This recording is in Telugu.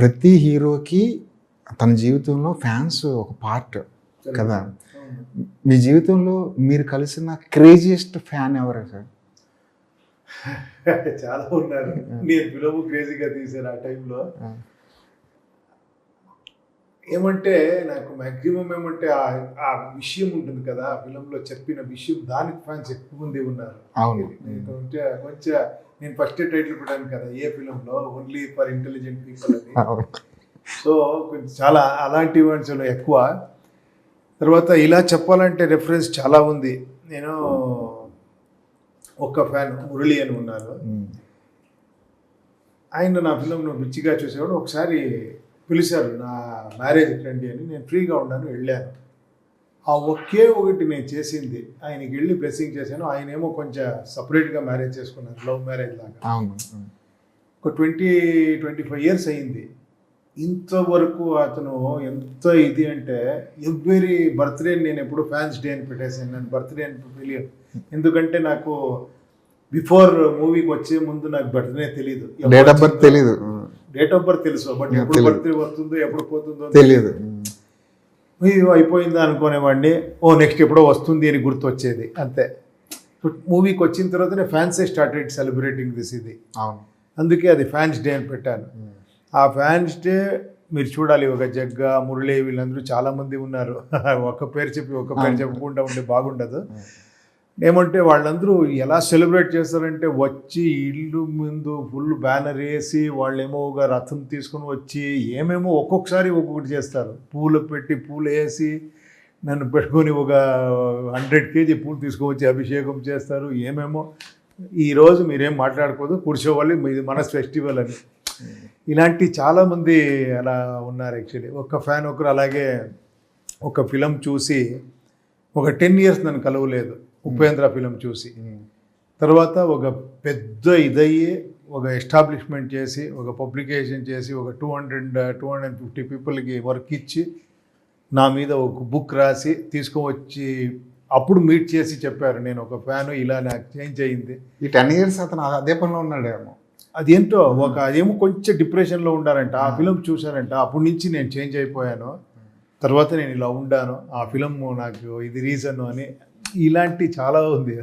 ప్రతి హీరోకి తన జీవితంలో ఫ్యాన్స్ ఒక పార్ట్ కదా. మీ జీవితంలో మీరు కలిసిన క్రేజియస్ట్ ఫ్యాన్ ఎవరు సార్? చాలా ఉన్నారు. నేను ఫిలము క్రేజీగా తీసాను ఆ టైంలో. ఏమంటే నాకు మ్యాక్సిమం ఏమంటే ఆ- విషయం ఉంటుంది కదా ఆ ఫిలంలో చెప్పిన విషయం దానికి ఫ్యాన్స్ ఎక్కువ మంది ఉన్నారు. అవును. కొంచెం కొంచెం నేను ఫస్ట్ టైటిల్ పెట్టాను కదా ఏ ఫిలంలో? ఓన్లీ ఫర్ ఇంటెలిజెంట్ పీపుల్ అని. సో కొంచెం చాలా అలాంటి ఈవెంట్స్ ఎక్కువ. తర్వాత ఇలా చెప్పాలంటే రెఫరెన్స్ చాలా ఉంది. నేను ఒక ఫ్యాన్ మురళి అని ఉన్నారు ఆయన నా ఫిలంను పిచ్చిగా చూసేవాడు. ఒకసారి పిలిచారు నా మ్యారేజ్ రండి అని నేను ఫ్రీగా ఉన్నాను వెళ్ళాను. ఆ ఒకే ఒకటి నేను చేసింది ఆయనకి వెళ్ళి బ్లెస్సింగ్ చేశాను. ఆయన ఏమో కొంచెం సపరేట్గా మ్యారేజ్ చేసుకున్నారు లవ్ మ్యారేజ్ లాగా. ఒక ట్వంటీ ట్వంటీ ఫైవ్ ఇయర్స్ అయింది ఇంతవరకు అతను ఎంత ఇది అంటే ఎవ్రీ బర్త్డే నేను ఎప్పుడు ఫ్యాన్స్ డే అని పెట్టేసాను నేను బర్త్డే అని తెలియదు ఎందుకంటే నాకు బిఫోర్ మూవీకి వచ్చే ముందు నాకు బర్త్డే తెలియదు డేట్ ఆఫ్ బర్త్ తెలీదు. డేట్ ఆఫ్ బర్త్ తెలుసు బట్ ఎప్పుడు. బర్త్డే వస్తుందో ఎప్పుడు పోతుందో తెలియదు అయిపోయిందా అనుకునేవాడిని ఓ నెక్స్ట్ ఎప్పుడో వస్తుంది అని గుర్తు వచ్చేది అంతే మూవీకి వచ్చిన తర్వాతనే ఫ్యాన్సే స్టార్టెడ్ సెలబ్రేటింగ్ దిస్ ఇది. అవును. అందుకే అది ఫ్యాన్స్ డే అని పెట్టాను. ఆ ఫ్యాన్స్ డే మీరు చూడాలి ఒక జగ్గ మురళి వీళ్ళందరూ చాలా మంది ఉన్నారు. ఒక పేరు చెప్పి ఒక పేరు చెప్పకుండా ఉంటే బాగుండదు. ఏమంటే వాళ్ళందరూ ఎలా సెలబ్రేట్ చేస్తారంటే వచ్చి ఇల్లు ముందు ఫుల్ బ్యానర్ వేసి వాళ్ళేమో ఒక రథం తీసుకొని వచ్చి ఏమేమో ఒక్కొక్కసారి ఒక్కొక్కటి చేస్తారు. పూలు పెట్టి పూలు వేసి నన్ను పెట్టుకొని ఒక హండ్రెడ్ కేజీ పూలు తీసుకొని అభిషేకం చేస్తారు. ఏమేమో ఈరోజు మీరేం మాట్లాడుకోదు కూర్చోవాలి. ఇది మన ఫెస్టివల్ అని. ఇలాంటి చాలామంది అలా ఉన్నారు యాక్చువల్లీ ఒక ఫ్యాన్ ఒకరు అలాగే ఒక ఫిలం చూసి ఒక టెన్ ఇయర్స్ నన్ను కలవలేదు. ఉపేంద్ర ఫిలం చూసి. తర్వాత ఒక పెద్ద ఇదయ్యి ఒక ఎస్టాబ్లిష్మెంట్ చేసి ఒక పబ్లికేషన్ చేసి ఒక two hundred two hundred fifty పీపుల్కి వర్క్ ఇచ్చి నా మీద ఒక బుక్ రాసి తీసుకువచ్చి అప్పుడు మీట్ చేసి చెప్పారు. నేను ఒక ఫ్యాను ఇలా నాకు చేంజ్ అయ్యింది ఈ టెన్ ఇయర్స్ అతను అదే పనిలో ఉన్నాడేమో. అదేంటో ఒక అదేమో కొంచెం డిప్రెషన్లో ఉండారంట ఆ. ఫిలం చూశారంట. అప్పటి నుంచి నేను చేంజ్ అయిపోయాను. తర్వాత నేను ఇలా ఉండాను. ఆ ఫిలం నాకు ఇది రీజన్ అని ఇలాంటి చాలా ఉంది.